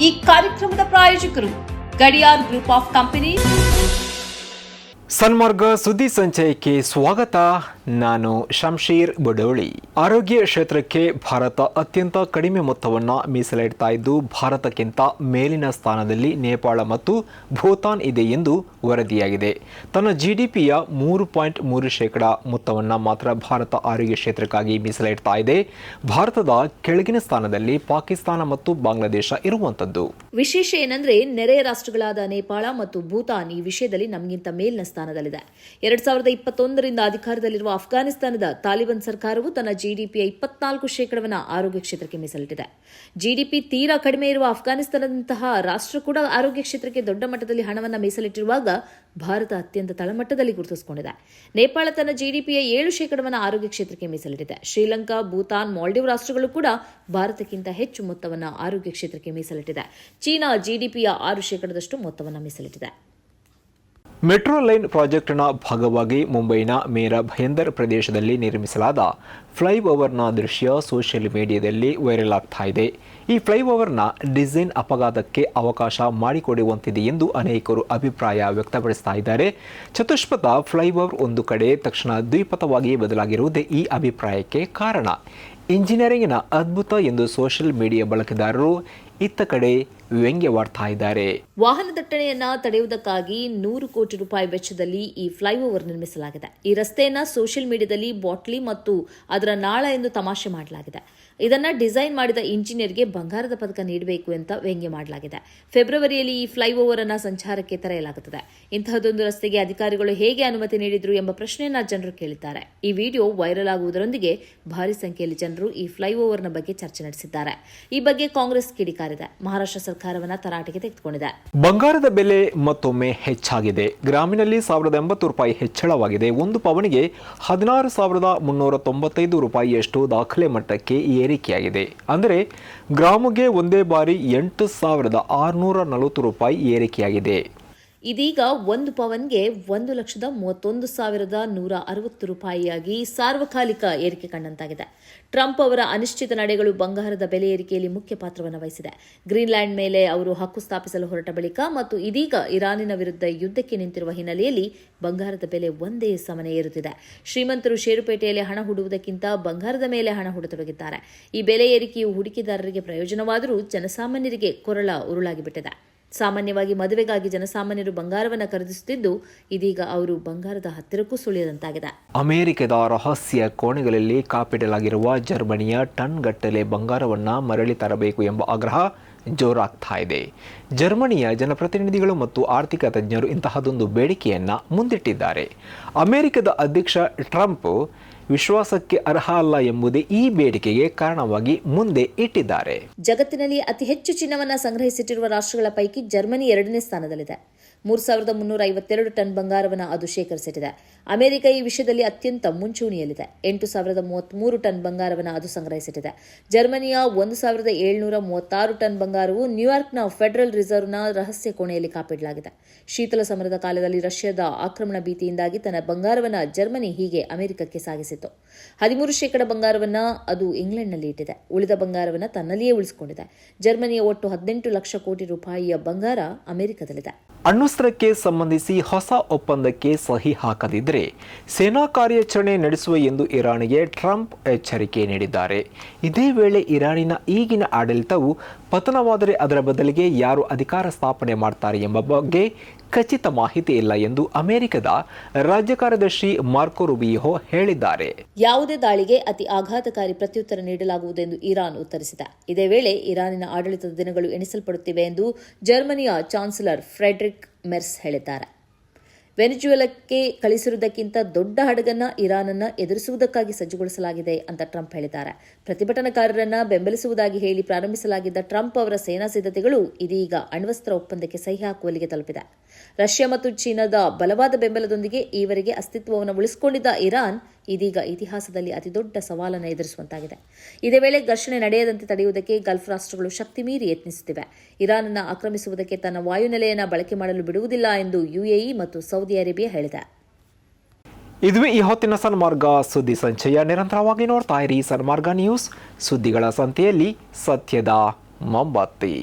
ಈ ಕಾರ್ಯಕ್ರಮದ ಪ್ರಾಯೋಜಕರು Gadiyar group of company Sanmarga ಸುದ್ದಿ ಸಂಚಯಕ್ಕೆ ಸ್ವಾಗತ. ನಾನು ಶಂಶೀರ್ ಬಡೋಳಿ. ಆರೋಗ್ಯ ಕ್ಷೇತ್ರಕ್ಕೆ ಭಾರತ ಅತ್ಯಂತ ಕಡಿಮೆ ಮೊತ್ತವನ್ನು ಮೀಸಲಿಡ್ತಾ ಇದ್ದು, ಭಾರತಕ್ಕಿಂತ ಮೇಲಿನ ಸ್ಥಾನದಲ್ಲಿ ನೇಪಾಳ ಮತ್ತು ಭೂತಾನ್ ಇದೆ ಎಂದು ವರದಿಯಾಗಿದೆ. ತನ್ನ ಜಿಡಿಪಿಯ ಮೂರು ಪಾಯಿಂಟ್ ಮೂರು ಶೇಕಡ ಮೊತ್ತವನ್ನು ಮಾತ್ರ ಭಾರತ ಆರೋಗ್ಯ ಕ್ಷೇತ್ರಕ್ಕಾಗಿ ಮೀಸಲಿಡ್ತಾ ಇದೆ. ಭಾರತದ ಕೆಳಗಿನ ಸ್ಥಾನದಲ್ಲಿ ಪಾಕಿಸ್ತಾನ ಮತ್ತು ಬಾಂಗ್ಲಾದೇಶ ಇರುವಂತದ್ದು ವಿಶೇಷ ಏನಂದ್ರೆ, ನೆರೆಯ ರಾಷ್ಟ್ರಗಳಾದ ನೇಪಾಳ ಮತ್ತು ಭೂತಾನ್ ಈ ವಿಷಯದಲ್ಲಿ ನಮಗಿಂತ ಮೇಲಿನ ಸ್ಥಾನದಲ್ಲಿದೆ. ಎರಡ್ ಸಾವಿರದ ಇಪ್ಪತ್ತೊಂದರಿಂದ ಅಧಿಕಾರದಲ್ಲಿರುವ ಅಫ್ಘಾನಿಸ್ತಾನದ ತಾಲಿಬಾನ್ ಸರ್ಕಾರವು ತನ್ನ ಜಿಡಿಪಿಯ ಇಪ್ಪತ್ನಾಲ್ಕು ಶೇಕಡವನ್ನು ಆರೋಗ್ಯ ಕ್ಷೇತ್ರಕ್ಕೆ ಮೀಸಲಿಟ್ಟಿದೆ. ಜಿಡಿಪಿ ತೀರಾ ಕಡಿಮೆ ಇರುವ ಅಫ್ಘಾನಿಸ್ತಾನದಂತಹ ರಾಷ್ಟ್ರ ಕೂಡ ಆರೋಗ್ಯ ಕ್ಷೇತ್ರಕ್ಕೆ ದೊಡ್ಡ ಮಟ್ಟದಲ್ಲಿ ಹಣವನ್ನು ಮೀಸಲಿಟ್ಟಿರುವಾಗ ಭಾರತ ಅತ್ಯಂತ ತಳಮಟ್ಟದಲ್ಲಿ ಗುರುತಿಸಿಕೊಂಡಿದೆ. ನೇಪಾಳ ತನ್ನ ಜಿಡಿಪಿಯ ಏಳು ಶೇಕಡವನ್ನು ಆರೋಗ್ಯ ಕ್ಷೇತ್ರಕ್ಕೆ ಮೀಸಲಿಟ್ಟಿದೆ. ಶ್ರೀಲಂಕಾ, ಭೂತಾನ್, ಮಾಲ್ಡೀವ್ ರಾಷ್ಟ್ರಗಳು ಕೂಡ ಭಾರತಕ್ಕಿಂತ ಹೆಚ್ಚು ಮೊತ್ತವನ್ನು ಆರೋಗ್ಯ ಕ್ಷೇತ್ರಕ್ಕೆ ಮೀಸಲಿಟ್ಟಿದೆ. ಚೀನಾ ಜಿಡಿಪಿಯ ಆರು ಶೇಕಡದಷ್ಟು ಮೊತ್ತವನ್ನು ಮೀಸಲಿಟ್ಟಿದೆ. ಮೆಟ್ರೋ ಲೈನ್ ಪ್ರಾಜೆಕ್ಟ್ನ ಭಾಗವಾಗಿ ಮುಂಬೈನ ಮೇರ ಭಯಂದರ್ ಪ್ರದೇಶದಲ್ಲಿ ನಿರ್ಮಿಸಲಾದ ಫ್ಲೈಓವರ್ನ ದೃಶ್ಯ ಸೋಷಿಯಲ್ ಮೀಡಿಯಾದಲ್ಲಿ ವೈರಲ್ ಆಗ್ತಾ ಇದೆ. ಈ ಫ್ಲೈಓವರ್ನ ಡಿಸೈನ್ ಅಪಘಾತಕ್ಕೆ ಅವಕಾಶ ಮಾಡಿಕೊಡುವಂತಿದೆ ಎಂದು ಅನೇಕರು ಅಭಿಪ್ರಾಯ ವ್ಯಕ್ತಪಡಿಸ್ತಾ ಇದ್ದಾರೆ. ಚತುಷ್ಪಥ ಫ್ಲೈಓವರ್ ಒಂದು ಕಡೆ ತಕ್ಷಣ ದ್ವಿಪಥವಾಗಿ ಬದಲಾಗಿರುವುದೇ ಈ ಅಭಿಪ್ರಾಯಕ್ಕೆ ಕಾರಣ. ಇಂಜಿನಿಯರಿಂಗ್ನ ಅದ್ಭುತ ಎಂದು ಸೋಷಿಯಲ್ ಮೀಡಿಯಾ ಬಳಕೆದಾರರು ಇತ್ತ ಕಡೆ ವ್ಯಂಗ್ಯವಾಡ್ತಾ ಇದ್ದಾರೆ. ವಾಹನ ದಟ್ಟಣೆಯನ್ನ ತಡೆಯುವುದಕ್ಕಾಗಿ ನೂರು ಕೋಟಿ ರೂಪಾಯಿ ವೆಚ್ಚದಲ್ಲಿ ಈ ಫ್ಲೈಓವರ್ ನಿರ್ಮಿಸಲಾಗಿದೆ. ಈ ರಸ್ತೆಯನ್ನ ಸೋಷಿಯಲ್ ಮೀಡಿಯಾದಲ್ಲಿ ಬಾಟ್ಲಿ ಮತ್ತು ಅದರ ನಾಳ ಎಂದು ತಮಾಷೆ ಮಾಡಲಾಗಿದೆ. ಇದನ್ನ ಡಿಸೈನ್ ಮಾಡಿದ ಇಂಜಿನಿಯರ್ಗೆ ಬಂಗಾರದ ಪದಕ ನೀಡಬೇಕು ಅಂತ ವ್ಯಂಗ್ಯ ಮಾಡಲಾಗಿದೆ. ಫೆಬ್ರವರಿಯಲ್ಲಿ ಈ ಫ್ಲೈಓವರ್ ಅನ್ನ ಸಂಚಾರಕ್ಕೆ ತೆರೆಯಲಾಗುತ್ತದೆ. ಇಂತಹದೊಂದು ರಸ್ತೆಗೆ ಅಧಿಕಾರಿಗಳು ಹೇಗೆ ಅನುಮತಿ ನೀಡಿದ್ರು ಎಂಬ ಪ್ರಶ್ನೆಯನ್ನ ಜನರು ಕೇಳಿದ್ದಾರೆ. ಈ ವಿಡಿಯೋ ವೈರಲ್ ಆಗುವುದರೊಂದಿಗೆ ಭಾರಿ ಸಂಖ್ಯೆಯಲ್ಲಿ ಜನರು ಈ ಫ್ಲೈಓವರ್ನ ಬಗ್ಗೆ ಚರ್ಚೆ ನಡೆಸಿದ್ದಾರೆ. ಈ ಬಗ್ಗೆ ಕಾಂಗ್ರೆಸ್ ಕಿಡಿಕಾರಿದೆ ಮಹಾರಾಷ್ಟ್ರ ಸರ್ಕಾರವನ್ನ ತರಾಟೆಗೆ ತೆಗೆದುಕೊಂಡಿದೆ. ಬಂಗಾರದ ಬೆಲೆ ಮತ್ತೊಮ್ಮೆ ಹೆಚ್ಚಾಗಿದೆ. ಗ್ರಾಮಿನಲ್ಲಿ ಸಾವಿರದ ಎಂಬತ್ತು ರೂಪಾಯಿ ಹೆಚ್ಚಳವಾಗಿದೆ. ಒಂದು ಪವನಿಗೆ ಹದಿನಾರು ಸಾವಿರದ ಮುನ್ನೂರ ತೊಂಬತ್ತೈದು ರೂಪಾಯಿಯಷ್ಟು ದಾಖಲೆ ಮಟ್ಟಕ್ಕೆ ಏರಿಕೆಯಾಗಿದೆ. ಅಂದರೆ, ಗ್ರಾಮಿಗೆ ಒಂದೇ ಬಾರಿ ಎಂಟು ಸಾವಿರದ ಆರುನೂರ ನಲವತ್ತು ರೂಪಾಯಿ ಏರಿಕೆಯಾಗಿದೆ. ಇದೀಗ ಒಂದು ಪವನ್ಗೆ ಒಂದು ಲಕ್ಷದ ಮೂವತ್ತೊಂದು ಸಾವಿರದ ನೂರ ಅರವತ್ತು ರೂಪಾಯಿಯಾಗಿ ಸಾರ್ವಕಾಲಿಕ ಏರಿಕೆ ಕಂಡಂತಾಗಿದೆ. ಟ್ರಂಪ್ ಅವರ ಅನಿಶ್ಚಿತ ನಡೆಗಳು ಬಂಗಾರದ ಬೆಲೆ ಏರಿಕೆಯಲ್ಲಿ ಮುಖ್ಯ ಪಾತ್ರವನ್ನು ವಹಿಸಿದೆ. ಗ್ರೀನ್ಲ್ಯಾಂಡ್ ಮೇಲೆ ಅವರು ಹಕ್ಕು ಸ್ಥಾಪಿಸಲು ಹೊರಟ ಬಳಿಕ ಮತ್ತು ಇದೀಗ ಇರಾನಿನ ವಿರುದ್ಧ ಯುದ್ಧಕ್ಕೆ ನಿಂತಿರುವ ಹಿನ್ನೆಲೆಯಲ್ಲಿ ಬಂಗಾರದ ಬೆಲೆ ಒಂದೇ ಸಮನೆ ಏರುತ್ತಿದೆ. ಶ್ರೀಮಂತರು ಷೇರುಪೇಟೆಯಲ್ಲಿ ಹಣ ಹೂಡುವುದಕ್ಕಿಂತ ಬಂಗಾರದ ಮೇಲೆ ಹಣ ಹೂಡತೊಡಗಿದ್ದಾರೆ. ಈ ಬೆಲೆ ಏರಿಕೆಯು ಹೂಡಿಕೆದಾರರಿಗೆ ಪ್ರಯೋಜನವಾದರೂ ಜನಸಾಮಾನ್ಯರಿಗೆ ಕೊರಳ ಉರುಳಾಗಿಬಿಟ್ಟಿದೆ. ಸಾಮಾನ್ಯವಾಗಿ ಮದುವೆಗಾಗಿ ಜನಸಾಮಾನ್ಯರು ಬಂಗಾರವನ್ನು ಖರೀದಿಸುತ್ತಿದ್ದು, ಇದೀಗ ಅವರು ಬಂಗಾರದ ಹತ್ತಿರಕ್ಕೂ ಸುಳಿಯದಂತಾಗಿದೆ. ಅಮೆರಿಕದ ರಹಸ್ಯ ಕೋಣೆಗಳಲ್ಲಿ ಕಾಪಿಡಲಾಗಿರುವ ಜರ್ಮನಿಯ ಟನ್ ಗಟ್ಟಲೆ ಬಂಗಾರವನ್ನು ಮರಳಿ ತರಬೇಕು ಎಂಬ ಆಗ್ರಹ ಜೋರಾಗ್ತಾ ಇದೆ. ಜರ್ಮನಿಯ ಜನಪ್ರತಿನಿಧಿಗಳು ಮತ್ತು ಆರ್ಥಿಕ ತಜ್ಞರು ಇಂತಹದೊಂದು ಬೇಡಿಕೆಯನ್ನ ಮುಂದಿಟ್ಟಿದ್ದಾರೆ. ಅಮೆರಿಕದ ಅಧ್ಯಕ್ಷ ಟ್ರಂಪ್ ವಿಶ್ವಾಸಕ್ಕೆ ಅರ್ಹ ಅಲ್ಲ ಎಂಬುದೇ ಈ ಬೇಡಿಕೆಗೆ ಕಾರಣವಾಗಿ ಮುಂದೆ ಇಟ್ಟಿದ್ದಾರೆ. ಜಗತ್ತಿನಲ್ಲಿ ಅತಿ ಹೆಚ್ಚು ಚಿನ್ನವನ್ನ ಸಂಗ್ರಹಿಸಿಟ್ಟಿರುವ ರಾಷ್ಟ್ರಗಳ ಪೈಕಿ ಜರ್ಮನಿ ಎರಡನೇ ಸ್ಥಾನದಲ್ಲಿದೆ. ಮೂರು ಸಾವಿರದ ಮುನ್ನೂರ ಐವತ್ತೆರಡು ಟನ್ ಬಂಗಾರವನ್ನು ಅದು ಶೇಖರಿಸಿಟ್ಟಿದೆ. ಅಮೆರಿಕ ಈ ವಿಷಯದಲ್ಲಿ ಅತ್ಯಂತ ಮುಂಚೂಣಿಯಲ್ಲಿದೆ. ಎಂಟು ಸಾವಿರದ ಮೂವತ್ತ್ಮೂರು ಟನ್ ಬಂಗಾರವನ್ನು ಅದು ಸಂಗ್ರಹಿಸಿಟ್ಟಿದೆ. ಜರ್ಮನಿಯ ಒಂದು ಸಾವಿರದ ಏಳ್ನೂರ ಮೂವತ್ತಾರು ಟನ್ ಬಂಗಾರವು ನ್ಯೂಯಾರ್ಕ್ನ ಫೆಡರಲ್ ರಿಸರ್ವ್ನ ರಹಸ್ಯ ಕೋಣೆಯಲ್ಲಿ ಕಾಪಿಡಲಾಗಿದೆ. ಶೀತಲ ಸಮರದ ಕಾಲದಲ್ಲಿ ರಷ್ಯಾದ ಆಕ್ರಮಣ ಭೀತಿಯಿಂದಾಗಿ ತನ್ನ ಬಂಗಾರವನ್ನು ಜರ್ಮನಿ ಹೀಗೆ ಅಮೆರಿಕಕ್ಕೆ ಸಾಗಿಸಿತು ಹದಿಮೂರು ಶೇಕಡ ಬಂಗಾರವನ್ನು ಅದು ಇಂಗ್ಲೆಂಡ್ನಲ್ಲಿ ಇಟ್ಟಿದೆ. ಉಳಿದ ಬಂಗಾರವನ್ನು ತನ್ನಲ್ಲಿಯೇ ಉಳಿಸಿಕೊಂಡಿದೆ. ಜರ್ಮನಿಯ ಒಟ್ಟು ಹದಿನೆಂಟು ಲಕ್ಷ ಕೋಟಿ ರೂಪಾಯಿಯ ಬಂಗಾರ ಅಮೆರಿಕದಲ್ಲಿದೆ. ಅಣ್ವಸ್ತ್ರಕ್ಕೆ ಸಂಬಂಧಿಸಿ ಹೊಸ ಒಪ್ಪಂದಕ್ಕೆ ಸಹಿ ಹಾಕದಿದ್ದರೆ ಸೇನಾ ಕಾರ್ಯಾಚರಣೆ ನಡೆಸುವ ಎಂದು ಇರಾನಿಗೆ ಟ್ರಂಪ್ ಎಚ್ಚರಿಕೆ ನೀಡಿದ್ದಾರೆ. ಇದೇ ವೇಳೆ ಇರಾನಿನ ಈಗಿನ ಆಡಳಿತವು ಪತನವಾದರೆ ಅದರ ಬದಲಿಗೆ ಯಾರು ಅಧಿಕಾರ ಸ್ಥಾಪನೆ ಮಾಡ್ತಾರೆ ಎಂಬ ಬಗ್ಗೆ ಖಚಿತ ಮಾಹಿತಿ ಇಲ್ಲ ಎಂದು ಅಮೆರಿಕದ ರಾಜ್ಯ ಕಾರ್ಯದರ್ಶಿ ಮಾರ್ಕೊ ರುಬಿಯೋ ಹೇಳಿದ್ದಾರೆ. ಯಾವುದೇ ದಾಳಿಗೆ ಅತಿ ಆಘಾತಕಾರಿ ಪ್ರತ್ಯುತ್ತರ ನೀಡಲಾಗುವುದೆಂದು ಇರಾನ್ ಉತ್ತರಿಸಿದೆ. ಇದೇ ವೇಳೆ ಇರಾನಿನ ಆಡಳಿತದ ದಿನಗಳು ಎಣಿಸಲ್ಪಡುತ್ತಿವೆ ಎಂದು ಜರ್ಮನಿಯ ಚಾನ್ಸಲರ್ ಫ್ರೆಡ್ರಿಕ್ ಮೆರ್ಸ್ ಹೇಳಿದ್ದಾರೆ. ವೆನಿಜುವೆಲಕ್ಕೆ ಕಳಿಸಿರುವುದಕ್ಕಿಂತ ದೊಡ್ಡ ಹಡಗನ್ನ ಇರಾನನ್ನ ಎದುರಿಸುವುದಕ್ಕಾಗಿ ಸಜ್ಜುಗೊಳಿಸಲಾಗಿದೆ ಅಂತ ಟ್ರಂಪ್ ಹೇಳಿದ್ದಾರೆ. ಪ್ರತಿಭಟನಾಕಾರರನ್ನ ಬೆಂಬಲಿಸುವುದಾಗಿ ಹೇಳಿ ಪ್ರಾರಂಭಿಸಲಾಗಿದ್ದ ಟ್ರಂಪ್ ಅವರ ಸೇನಾ ಸಿದ್ಧತೆಗಳು ಇದೀಗ ಅಣ್ವಸ್ತ್ರ ಒಪ್ಪಂದಕ್ಕೆ ಸಹಿ ಹಾಕುವಲ್ಲಿಗೆ ತಲುಪಿದೆ. ರಷ್ಯಾ ಮತ್ತು ಚೀನಾದ ಬಲವಾದ ಬೆಂಬಲದೊಂದಿಗೆ ಈವರೆಗೆ ಅಸ್ತಿತ್ವವನ್ನು ಉಳಿಸಿಕೊಂಡಿದ್ದ ಇರಾನ್ ಇದೀಗ ಇತಿಹಾಸದಲ್ಲಿ ಅತಿದೊಡ್ಡ ಸವಾಲನ್ನು ಎದುರಿಸುವಂತಾಗಿದೆ. ಇದೇ ವೇಳೆ ಘರ್ಷಣೆ ನಡೆಯದಂತೆ ತಡೆಯುವುದಕ್ಕೆ ಗಲ್ಫ್ ರಾಷ್ಟ್ರಗಳು ಶಕ್ತಿ ಮೀರಿ ಯತ್ನಿಸುತ್ತಿವೆ. ಇರಾನ್ ಅನ್ನು ಆಕ್ರಮಿಸುವುದಕ್ಕೆ ತನ್ನ ವಾಯುನೆಲೆಯನ್ನು ಬಳಕೆ ಮಾಡಲು ಬಿಡುವುದಿಲ್ಲ ಎಂದು ಯುಎಇ ಮತ್ತು ಸೌದಿ ಅರೇಬಿಯಾ ಹೇಳಿದೆ. ಇದುವೇ ಈ ಹೊತ್ತಿನ ಸನ್ಮಾರ್ಗ, ಸುದ್ದಿ ಸಂಚಯ ನಿರಂತರವಾಗಿ ನೋಡ್ತಾ ಇರಿ. ಸನ್ಮಾರ್ಗ ನ್ಯೂಸ್ ಸುದ್ದಿಗಳ ಸಂತೆಯಲ್ಲಿ ಸತ್ಯದ ಮೊಂಬತ್ತಿ.